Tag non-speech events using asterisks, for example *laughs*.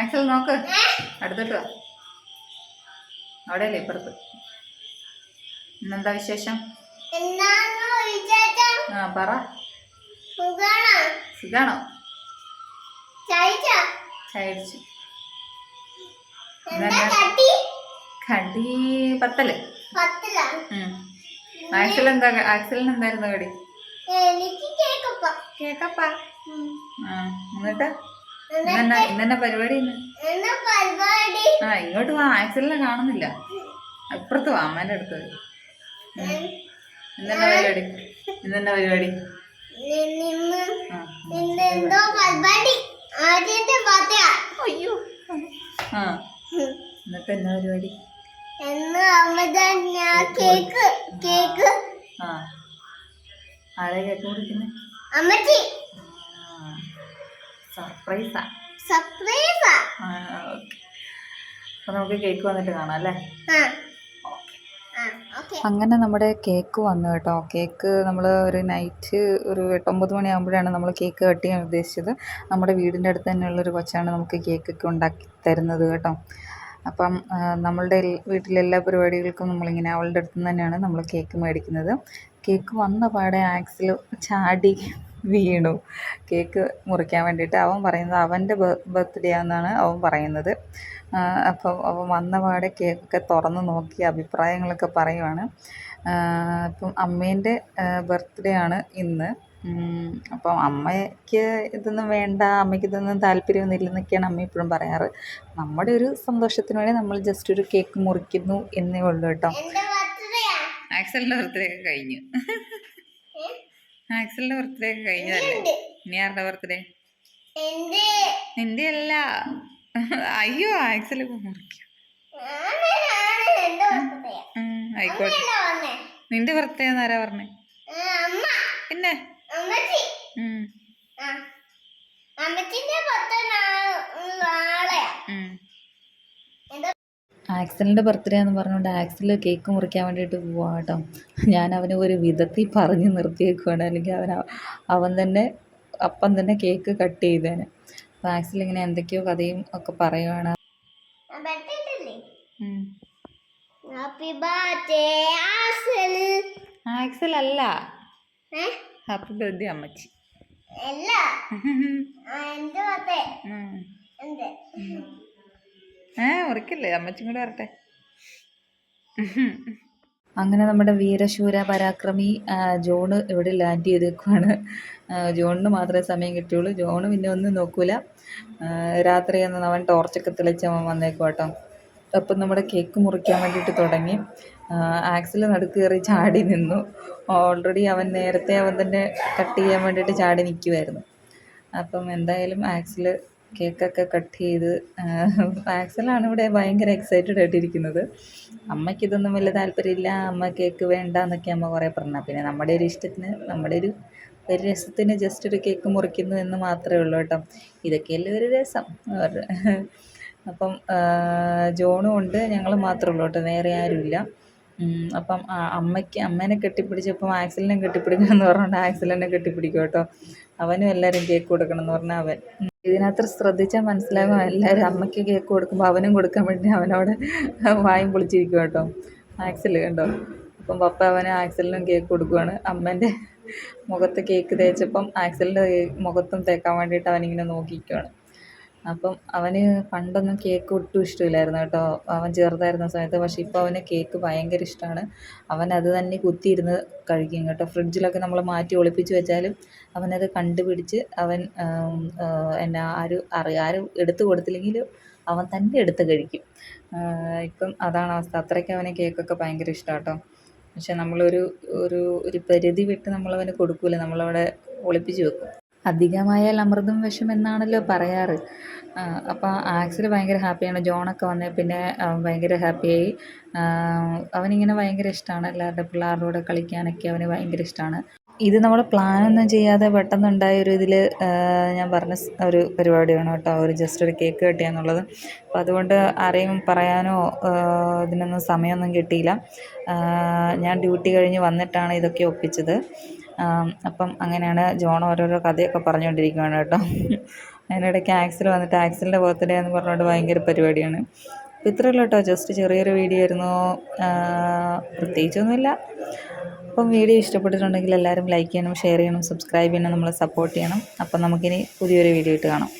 Axel നോക്ക്. അടുത്തിട്ട് വാ. അവിടെയല്ലേ ഇപ്പുറത്ത്? ഇന്നെന്താ വിശേഷം? ആ പറ. സുഖാണോ? കടി? പത്തൽ. ആക്സൽ എന്താ ആക്സലിന് എന്തായിരുന്നു കടി? കേക്കപ്പ. എന്നിട്ട്? ഇന്ന്? എന്നാ പരിപാടി? ആ ഇങ്ങോട്ട് വാ. ആക്സിലെ കാണുന്നില്ല. അപ്പുറത്ത് വാ അമ്മേന്റെ അടുത്ത്. ഇന്നെന്നാ പരിപാടി? ഇന്നെന്നാ പരിപാടി? അയ്യോ. ആ എന്നാ പരിപാടി? കേക്ക് കേക്ക് ആ. ആരെ കേക്ക് കൊടുക്കുന്നത് അമ്മച്ചി. സർപ്രൈസാ സർപ്രൈസാ ആ. ഓക്കെ അപ്പോൾ നമുക്ക് കേക്ക് വന്നിട്ട് കാണാം അല്ലേ? അങ്ങനെ നമ്മുടെ കേക്ക് വന്നു കേട്ടോ. കേക്ക് നമ്മൾ ഒരു നൈറ്റ് ഒരു എട്ടൊമ്പത് മണിയാകുമ്പോഴാണ് നമ്മൾ കേക്ക് കട്ട് ചെയ്യാൻ ഉദ്ദേശിച്ചത്. നമ്മുടെ വീടിന്റെ അടുത്ത് തന്നെയുള്ളൊരു കൊച്ചാണ് നമുക്ക് കേക്കൊക്കെ ഉണ്ടാക്കി തരുന്നത് കേട്ടോ. അപ്പം നമ്മളുടെ വീട്ടിലെല്ലാ വീട്ടിലെ എല്ലാ പരിപാടികൾക്കും നമ്മളിങ്ങനെ അവളുടെ അടുത്ത് തന്നെയാണ് നമ്മൾ കേക്ക് മേടിക്കുന്നത്. കേക്ക് വന്ന പാടെ ആക്സിൽ ചാടി. വീണു. കേക്ക് മുറിക്കാൻ വേണ്ടിയിട്ട് അവൻ പറയുന്നത് അവന്റെ ബർത്ത്ഡേ ആണെന്നാണ് അവൻ പറയുന്നത്. അപ്പം അവൻ വന്ന പാടെ കേക്കൊക്കെ തുറന്ന് നോക്കി അഭിപ്രായങ്ങളൊക്കെ പറയുവാണ്. അപ്പം അമ്മേന്റെ ബർത്ത്ഡേ ആണ് ഇന്ന്. അപ്പം അമ്മയ്ക്ക് ഇതൊന്നും വേണ്ട അമ്മയ്ക്ക് ഇതൊന്നും താല്പര്യമൊന്നും ഇല്ലെന്നൊക്കെയാണ് അമ്മ ഇപ്പോഴും പറയാറ്. നമ്മുടെ ഒരു സന്തോഷത്തിന് വേണ്ടി നമ്മൾ ജസ്റ്റ് ഒരു കേക്ക് മുറിക്കുന്നു എന്നേ ഉള്ളൂ കേട്ടോ. ആക്സലിന്റെ ബർത്ത്ഡേ ഒക്കെ കഴിഞ്ഞു. ആക്സലിന്റെ ബർത്ത്ഡേ ഒക്കെ കഴിഞ്ഞതല്ലേ ഇനി ആരുടെ ബർത്ത്ഡേ? നിന്റെ അല്ല അയ്യോ ആക്സൽ മുറിക്കും. ആയിക്കോട്ടെ. നിന്റെ ബർത്ത്ഡേ ആരാ പറഞ്ഞേ? പിന്നെ? അമ്മച്ചിന്റെ ബർത്ത്ഡേ നാളെയാ. ആക്സലിന്റെ ബർത്ത്ഡേ എന്ന് പറഞ്ഞുകൊണ്ട് ആക്സിൽ കേക്ക് മുറിക്കാൻ വേണ്ടിയിട്ട് പോവാം കേട്ടോ. ഞാൻ അവന് ഒരു വിധത്തിൽ പറഞ്ഞ് നിർത്തിയേക്കുവാണ്. അല്ലെങ്കിൽ അവൻ അവൻ തന്നെ അപ്പം തന്നെ കേക്ക് കട്ട് ചെയ്തേനെ. അപ്പോൾ ആക്സിൽ ഇങ്ങനെ എന്തൊക്കെയോ കഥയും ഒക്കെ പറയുവാണ്. ആക്സൽ. അല്ല. ഹാപ്പി ബർത്ത്ഡേ അമ്മച്ചി. അല്ല. *laughs* ഏ ഉറക്കില്ലേ? അമ്മച്ചും കൂടെ വരട്ടെ. അങ്ങനെ നമ്മുടെ വീരശൂര പരാക്രമി ജോണ് ഇവിടെ ലാൻഡ് ചെയ്തേക്കുവാണ്. ജോണിന് മാത്രമേ സമയം കിട്ടിയുള്ളൂ. ജോണ് പിന്നെ ഒന്നും നോക്കൂല. രാത്രി എന്ന് അവൻ ടോർച്ചൊക്കെ തെളിച്ച് അവൻ വന്നേക്കും കേട്ടോ അപ്പം നമ്മുടെ കേക്ക് മുറിക്കാൻ വേണ്ടിയിട്ട് തുടങ്ങി. ആക്സിൽ നടുക്ക് കയറി ചാടി നിന്നു. ഓൾറെഡി അവൻ നേരത്തെ അവൻ തന്നെ കട്ട് ചെയ്യാൻ വേണ്ടിയിട്ട് ചാടി നിൽക്കുമായിരുന്നു അപ്പം എന്തായാലും ആക്സിൽ കേക്കൊക്കെ കട്ട് ചെയ്ത് ആക്സലാണ് ഇവിടെ ഭയങ്കര എക്സൈറ്റഡ് ആയിട്ടിരിക്കുന്നത്. അമ്മയ്ക്ക് ഇതൊന്നും വലിയ താല്പര്യമില്ല. അമ്മ കേക്ക് വേണ്ട എന്നൊക്കെ അമ്മ കുറേ പറഞ്ഞു. പിന്നെ നമ്മുടെ ഒരു ഇഷ്ടത്തിന് നമ്മുടെ ഒരു ഒരു രസത്തിന് ജസ്റ്റ് ഒരു കേക്ക് മുറിക്കുന്നു എന്ന് മാത്രമേ ഉള്ളൂ കേട്ടോ. ഇതൊക്കെയല്ലേ ഒരു രസം? അപ്പം ജോണും ഉണ്ട്. ഞങ്ങൾ മാത്രമേ ഉള്ളൂ കേട്ടോ. വേറെ ആരുമില്ല. അപ്പം അമ്മയ്ക്ക് അമ്മേനെ കെട്ടിപ്പിടിച്ചപ്പം ആക്സിലിനെ കെട്ടിപ്പിടിക്കണം എന്ന് പറഞ്ഞുകൊണ്ട് ആക്സിലിനെ കെട്ടിപ്പിടിക്കും കേട്ടോ. അവനും എല്ലാവരും കേക്ക് കൊടുക്കണം എന്ന് പറഞ്ഞാൽ അവൻ. ഇതിനകത്ത് ശ്രദ്ധിച്ചാൽ മനസ്സിലാകും എല്ലാവരും അമ്മയ്ക്ക് കേക്ക് കൊടുക്കുമ്പോൾ അവനും കൊടുക്കാൻ വേണ്ടി അവനോട് വായും പൊളിച്ചിരിക്കും കേട്ടോ. ആക്സിൽ കണ്ടോ? അപ്പം പപ്പ അവന് ആക്സലിനും കേക്ക് കൊടുക്കുവാണ്. അമ്മേന്റെ മുഖത്ത് കേക്ക് തേച്ചപ്പം ആക്സലിന്റെ മുഖത്തും തേക്കാൻ വേണ്ടിയിട്ട് അവനിങ്ങനെ നോക്കിയിരിക്കുവാണ്. അപ്പം അവന് പണ്ടൊന്നും കേക്ക് ഒട്ടും ഇഷ്ടമില്ലായിരുന്നു കേട്ടോ. അവൻ ചെറുതായിരുന്ന സമയത്ത് പക്ഷേ ഇപ്പോൾ അവന് കേക്ക് ഭയങ്കര ഇഷ്ടമാണ്. അവൻ അത് തന്നെ കുത്തിയിരുന്ന് കഴിക്കും കേട്ടോ. ഫ്രിഡ്ജിലൊക്കെ നമ്മൾ മാറ്റി ഒളിപ്പിച്ച് വെച്ചാലും അവനത് കണ്ടുപിടിച്ച് അവൻ എന്നാ ആരും അറിയാം ആരും എടുത്തു കൊടുത്തില്ലെങ്കിലും അവൻ തന്നെ എടുത്ത് കഴിക്കും. ഇപ്പം അതാണ് അവസ്ഥ. അത്രയ്ക്ക് അവന് കേക്കൊക്കെ ഭയങ്കര ഇഷ്ടമാണ് കേട്ടോ. പക്ഷെ നമ്മളൊരു ഒരു ഒരു പരിധി വിട്ട് നമ്മളവന് കൊടുക്കില്ല നമ്മളവിടെ ഒളിപ്പിച്ച് വെക്കും. അധികമായാൽ അമൃതും വിഷം എന്നാണല്ലോ പറയാറ് അപ്പോൾ ആക്സിൽ ഭയങ്കര ഹാപ്പിയാണ്. ജോണൊക്കെ വന്നേ പിന്നെ ഭയങ്കര ഹാപ്പിയായി. അവനിങ്ങനെ ഭയങ്കര ഇഷ്ടമാണ് എല്ലാവരുടെ പിള്ളേരുടെ കൂടെ കളിക്കാനൊക്കെ അവന് ഭയങ്കര ഇഷ്ടമാണ് ഇത് നമ്മൾ പ്ലാനൊന്നും ചെയ്യാതെ പെട്ടെന്നുണ്ടായ ഒരു ഇതിൽ ഞാൻ പറഞ്ഞ ഒരു പരിപാടിയാണ് കേട്ടോ. ഒരു ജസ്റ്റ് ഒരു കേക്ക് കട്ട് എന്നുള്ളത്. അപ്പോൾ അതുകൊണ്ട് ആരെയും പറയാനോ ഇതിനൊന്നും സമയമൊന്നും കിട്ടിയില്ല. ഞാൻ ഡ്യൂട്ടി കഴിഞ്ഞ് വന്നിട്ടാണ് ഇതൊക്കെ ഒപ്പിച്ചത്. അപ്പം അങ്ങനെയാണ് ജോൺ ഓരോരോ കഥയൊക്കെ പറഞ്ഞുകൊണ്ടിരിക്കുകയാണ് കേട്ടോ. അതിനിടയ്ക്ക് ആക്സിൽ വന്നിട്ട് ആക്സിലിന്റെ ബർത്ത്ഡേ എന്ന് പറഞ്ഞുകൊണ്ട് ഭയങ്കര പരിപാടിയാണ്. അപ്പോൾ ഉള്ളൂ കേട്ടോ. ജസ്റ്റ് ചെറിയൊരു വീഡിയോ ആയിരുന്നു. പ്രത്യേകിച്ചൊന്നുമില്ല. അപ്പം വീഡിയോ ഇഷ്ടപ്പെട്ടിട്ടുണ്ടെങ്കിൽ എല്ലാവരും ലൈക്ക് ചെയ്യണം ഷെയർ ചെയ്യണം സബ്സ്ക്രൈബ് ചെയ്യണം നമ്മളെ സപ്പോർട്ട് ചെയ്യണം. അപ്പം നമുക്കിനി പുതിയൊരു വീഡിയോ ഇട്ട് കാണാം.